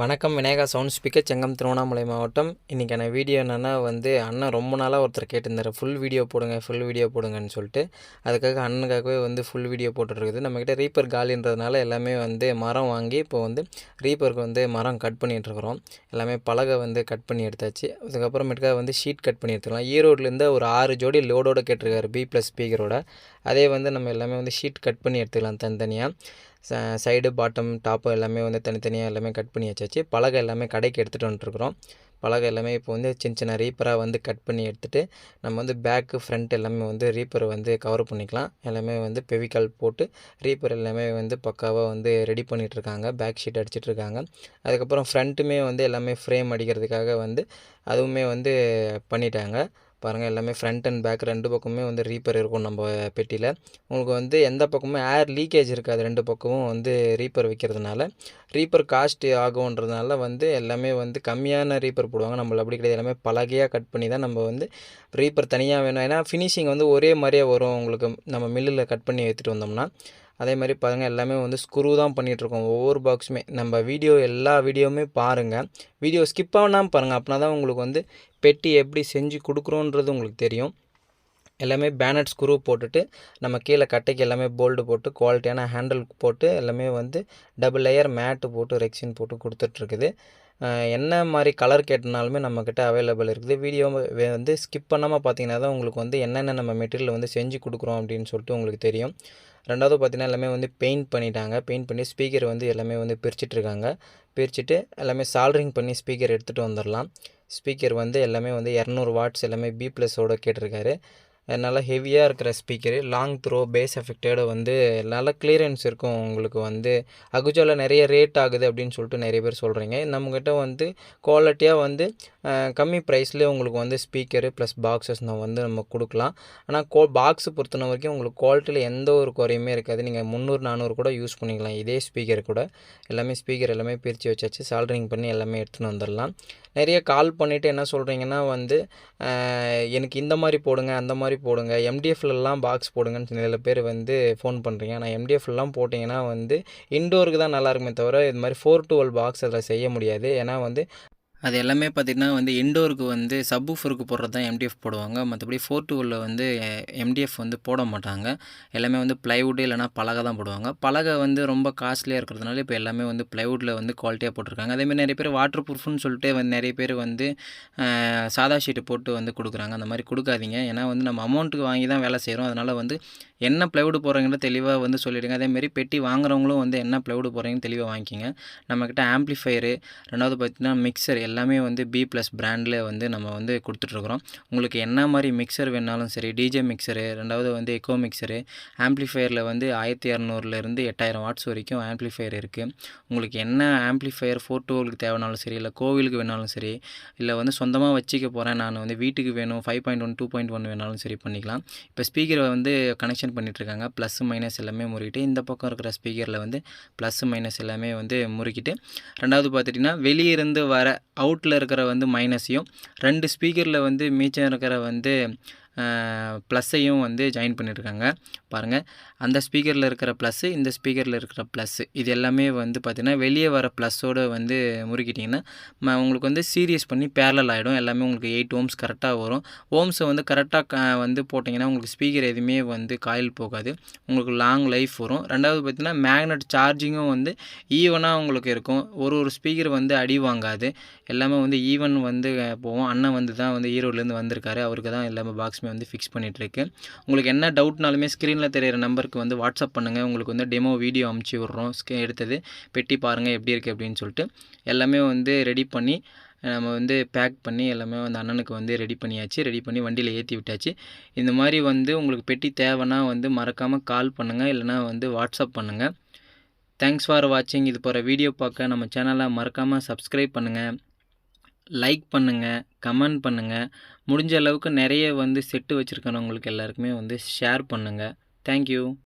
வணக்கம் Vinayaka sound speaker Chengam Tiruvannamalai மாவட்டம். இன்றைக்கான வீடியோ என்னென்னா வந்து அண்ணன் ரொம்ப நாளாக ஒருத்தர் கேட்டிருந்தார் ஃபுல் வீடியோ போடுங்க ஃபுல் வீடியோ போடுங்கன்னு சொல்லிட்டு. அதுக்காக அண்ணனுக்காகவே வந்து ஃபுல் வீடியோ போட்டுட்ருக்குது. நம்மக்கிட்ட ரீப்பர் காலின்றதுனால எல்லாமே வந்து மரம் வாங்கி இப்போ வந்து ரீப்பருக்கு வந்து மரம் கட் பண்ணிகிட்ருக்குறோம் எல்லாமே பலகை வந்து கட் பண்ணி எடுத்தாச்சு. அதுக்கப்புறமேட்டுக்காக வந்து ஷீட் கட் பண்ணி எடுத்துக்கலாம். ஈரோட்லேருந்து ஒரு ஆறு ஜோடி லோடோட கேட்டிருக்காரு பி ப்ளஸ் ஸ்பீக்கரோட அதே வந்து நம்ம எல்லாமே வந்து ஷீட் கட் பண்ணி எடுத்துக்கலாம் தனித்தனியாக சைடு பாட்டம் டாப்பு எல்லாமே வந்து தனித்தனியாக எல்லாமே கட் பண்ணி வச்சாச்சு. பலகை எல்லாமே கடைக்கு எடுத்துகிட்டு வந்துட்டுருக்குறோம் பலகை எல்லாமே இப்போ வந்து சின்ன சின்ன ரீப்பராக வந்து கட் பண்ணி எடுத்துகிட்டு நம்ம வந்து பேக்கு ஃப்ரண்ட் எல்லாமே வந்து ரீப்பரை வந்து கவர் பண்ணிக்கலாம். எல்லாமே வந்து பெவிக்கால் போட்டு ரீப்பர் எல்லாமே வந்து பக்காவாக வந்து ரெடி பண்ணிகிட்ருக்காங்க பேக் ஷீட் அடிச்சிட்ருக்காங்க அதுக்கப்புறம் ஃப்ரண்ட்டுமே வந்து எல்லாமே ஃப்ரேம் அடிக்கிறதுக்காக வந்து அதுவுமே வந்து பண்ணிட்டாங்க. பாருங்கள் எல்லாமே ஃப்ரண்ட் அண்ட் பேக் ரெண்டு பக்கமுமே வந்து ரீப்பர் இருக்கும் நம்ம பெட்டியில். உங்களுக்கு வந்து எந்த பக்கமும் ஏர் லீக்கேஜ் இருக்காது ரெண்டு பக்கமும் வந்து ரீப்பர் வைக்கிறதுனால. ரீப்பர் காஸ்ட் ஆகுன்றதுனால வந்து எல்லாமே வந்து கம்மியான ரீப்பர் போடுவாங்க. நம்மள அப்படி கிடையாது. எல்லாமே பலகையாக கட் பண்ணி தான் நம்ம வந்து ரீப்பர் தனியாக வேணும். ஏன்னா ஃபினிஷிங் வந்து ஒரே மாதிரியே வரும். உங்களுக்கு நம்ம மில்லில் கட் பண்ணி எடுத்துகிட்டு வந்தோம்னா. அதே மாதிரி பாருங்கள் எல்லாமே வந்து ஸ்க்ரூ தான் பண்ணிகிட்ருக்கோம் ஒவ்வொரு பாக்ஸுமே நம்ம வீடியோ எல்லா வீடியோவுமே பாருங்கள் வீடியோ ஸ்கிப் பண்ணாமல் பாருங்கள் அப்படின்னா தான் உங்களுக்கு வந்து பெட்டி எப்படி செஞ்சு கொடுக்குறோன்றது உங்களுக்கு தெரியும். எல்லாமே பேனட் ஸ்க்ரூ போட்டுட்டு நம்ம கீழே கட்டைக்கு எல்லாமே போல்டு போட்டு குவாலிட்டியான ஹேண்டில் போட்டு எல்லாமே வந்து டபுள் லேயர் மேட்டு போட்டு ரெக்ஸின் போட்டு கொடுத்துட்ருக்குது என்ன மாதிரி கலர் கேட்டனாலுமே நம்மக்கிட்ட அவைலபிள் இருக்குது. வீடியோ வந்து ஸ்கிப் பண்ணாமல் பார்த்தீங்கன்னா தான் உங்களுக்கு வந்து என்னென்ன நம்ம மெட்டீரியல் வந்து செஞ்சு கொடுக்குறோம் அப்படின்னு சொல்லிட்டு உங்களுக்கு தெரியும். ரெண்டாவது பார்த்திங்கன்னா எல்லாமே வந்து பெயிண்ட் பண்ணிட்டாங்க. பெயிண்ட் பண்ணி ஸ்பீக்கர் வந்து எல்லாமே வந்து பிரிச்சிட்ருக்காங்க. பிரிச்சுட்டு எல்லாமே சால்ட்ரிங் பண்ணி ஸ்பீக்கர் எடுத்துகிட்டு வந்துடலாம். ஸ்பீக்கர் வந்து எல்லாமே வந்து இரநூறு வாட்ஸ் எல்லாமே பி ப்ளஸோட கேட்டிருக்காரு. நல்லா ஹெவியாக இருக்கிற ஸ்பீக்கரு லாங் த்ரோ பேஸ் எஃபெக்டோட வந்து நல்ல கிளியரன்ஸ் இருக்கும் உங்களுக்கு வந்து. அகுஜாவில் நிறைய ரேட் ஆகுது அப்படின்னு சொல்லிட்டு நிறைய பேர் சொல்கிறீங்க நம்மக்கிட்ட வந்து குவாலிட்டியாக வந்து கம்மி ப்ரைஸ்லேயே உங்களுக்கு வந்து ஸ்பீக்கரு ப்ளஸ் பாக்ஸஸ் நம்ம வந்து நம்ம கொடுக்கலாம். ஆனால் கோ பாக்ஸ் பொறுத்தன வரைக்கும் உங்களுக்கு குவாலிட்டியில் எந்த ஒரு குறையுமே இருக்காது. நீங்கள் முந்நூறு நானூறு கூட யூஸ் பண்ணிக்கலாம். இதே ஸ்பீக்கர் கூட. எல்லாமே ஸ்பீக்கர் எல்லாமே பிரித்து வச்சாச்சு. சால்ட்ரிங் பண்ணி எல்லாமே எடுத்துன்னு வந்துடலாம். நிறைய கால் பண்ணிவிட்டு என்ன சொல்கிறீங்கன்னா வந்து எனக்கு இந்த மாதிரி போடுங்க அந்த மாதிரி போடுங்க. எம்டிஎஃப்லலாம் பாக்ஸ் போடுங்கன்னு சில பேர் வந்து ஃபோன் பண்ணுறீங்க ஆனால் எம்டிஎஃப்லாம் போட்டிங்கன்னா வந்து இன்டோருக்கு தான் நல்லாயிருக்குமே தவிர இது மாதிரி ஃபோர் டுவெல் பாக்ஸ் அதில் செய்ய முடியாது. ஏன்னா வந்து அது எல்லாமே பார்த்திங்கன்னா வந்து இண்டோருக்கு வந்து சப்வூஃபருக்கு போடுறது தான் எம்டிஎஃப் போடுவாங்க. மற்றபடி ஃபோர் டூவில் வந்து எம்டிஎஃப் வந்து போட மாட்டாங்க. எல்லாமே வந்து ப்ளைவுட்டு இல்லைனா பலகை தான் போடுவாங்க. பலகை வந்து ரொம்ப காஸ்ட்லியாக இருக்கிறதுனால இப்போ எல்லாமே வந்து ப்ளைவுட்டில் வந்து குவாலிட்டியாக போட்டிருக்காங்க. அதேமாதிரி நிறைய பேர் வாட்டர் ப்ரூஃப்னு சொல்லிட்டு வந்து நிறைய பேர் வந்து சாதா ஷீட்டு போட்டு வந்து கொடுக்குறாங்க. அந்த மாதிரி கொடுக்காதீங்க. ஏன்னா வந்து நம்ம அமௌண்ட்டுக்கு வாங்கி தான் வேலை செய்கிறோம் அதனால் வந்து என்ன ப்ளைவுட் போகிறீங்களோ தெளிவாக வந்து சொல்லிவிடுங்க அதேமாரி பெட்டி வாங்குறவங்களும் வந்து என்ன ப்ளைவுட் போகிறீங்கன்னு தெளிவாக வாங்கிக்கிங்க. நம்மக்கிட்ட ஆம்ப்ளிஃபையரு ரெண்டாவது பார்த்திங்கன்னா மிக்சர் எல்லாமே வந்து பி ப்ளஸ் பிராண்டில் வந்து நம்ம வந்து கொடுத்துட்ருக்குறோம். உங்களுக்கு என்ன மாதிரி மிக்சர் வேணாலும் சரி டிஜே மிக்சரு ரெண்டாவது வந்து எக்கோ மிக்சரு ஆம்ப்ளிஃபையரில் வந்து ஆயிரத்தி இரநூறுலேருந்து எட்டாயிரம் வாட்ஸ் வரைக்கும் ஆம்ப்ளிஃபையர் இருக்குது உங்களுக்கு என்ன ஆம்ப்ளிஃபையர் ஃபோட்டோவுக்கு தேவைனாலும் சரி இல்லை கோவிலுக்கு வேணாலும் சரி இல்லை வந்து சொந்தமாக வச்சுக்க போகிறேன் நான் வந்து வீட்டுக்கு வேணும் five point one two point one வேணாலும் சரி பண்ணிக்கலாம். இப்போ ஸ்பீக்கரை வந்து கனெக்ஷன் பண்ணிகிட்ருக்காங்க ப்ளஸ் மைனஸ் எல்லாமே முறுக்கிட்டு இந்த பக்கம் இருக்கிற ஸ்பீக்கரில் வந்து ப்ளஸ் மைனஸ் எல்லாமே வந்து முறுக்கிட்டு ரெண்டாவது பார்த்துட்டிங்கன்னா வெளியே இருந்து வர அவுட்டில் இருக்கிற வந்து மைனஸையும் ரெண்டு ஸ்பீக்கரில் வந்து மீச்சம் இருக்கிற வந்து ப்ளஸ்ஸையும் வந்து ஜாயின் பண்ணியிருக்காங்க பாருங்கள் அந்த ஸ்பீக்கரில் இருக்கிற ப்ளஸ்ஸு இந்த ஸ்பீக்கரில் இருக்கிற ப்ளஸ்ஸு இது எல்லாமே வந்து பார்த்திங்கன்னா வெளியே வர ப்ளஸ்ஸோடு வந்து முறுக்கிட்டிங்கன்னா உங்களுக்கு வந்து சீரியஸ் பண்ணி பேரலல் ஆகிடும் எல்லாமே உங்களுக்கு எயிட் ஓம்ஸ் கரெக்டாக வரும். ஓம்ஸை வந்து கரெக்டாக வந்து போட்டிங்கன்னா உங்களுக்கு ஸ்பீக்கர் எதுவுமே வந்து காயில் போகாது. உங்களுக்கு லாங் லைஃப் வரும். ரெண்டாவது பார்த்திங்கன்னா மேக்னெட் சார்ஜிங்கும் வந்து ஈவனாக உங்களுக்கு இருக்கும். ஒரு ஒரு ஸ்பீக்கர் வந்து அடி வாங்காது. எல்லாமே வந்து ஈவன் வந்து போவோம் அண்ணன் வந்து தான் வந்து ஈரோட்லேருந்து வந்திருக்காரு. அவருக்கு தான் எல்லாமே பாக்ஸ் பாக்ஸுமே வந்து ஃபிக்ஸ் பண்ணிகிட்ருக்கு உங்களுக்கு என்ன டவுட்னாலுமே ஸ்க்ரீனில் தெரியிற நம்பருக்கு வந்து வாட்ஸ்அப் பண்ணுங்கள் உங்களுக்கு வந்து டெமோ வீடியோ அமுச்சு விட்றோம். ஸ்கே எடுத்தது பெட்டி பாருங்கள் எப்படி இருக்குது அப்படின்னு சொல்லிட்டு எல்லாமே வந்து ரெடி பண்ணி நம்ம வந்து பேக் பண்ணி எல்லாமே வந்து அண்ணனுக்கு வந்து ரெடி பண்ணியாச்சு. ரெடி பண்ணி வண்டியில் ஏற்றி விட்டாச்சு. இந்த மாதிரி வந்து உங்களுக்கு பெட்டி தேவைன்னா வந்து மறக்காமல் கால் பண்ணுங்கள் இல்லைனா வந்து வாட்ஸ்அப் பண்ணுங்கள் தேங்க்ஸ் ஃபார் வாட்சிங் இது போகிற வீடியோ பார்க்க நம்ம சேனலை மறக்காமல் சப்ஸ்கிரைப் பண்ணுங்கள் லைக் பண்ணுங்கள் கமெண்ட் பண்ணுங்கள் முடிஞ்ச அளவுக்கு நிறைய வந்து செட்டு வச்சுருக்கவங்களுக்கு எல்லாருக்குமே வந்து ஷேர் பண்ணுங்கள் தேங்க்யூ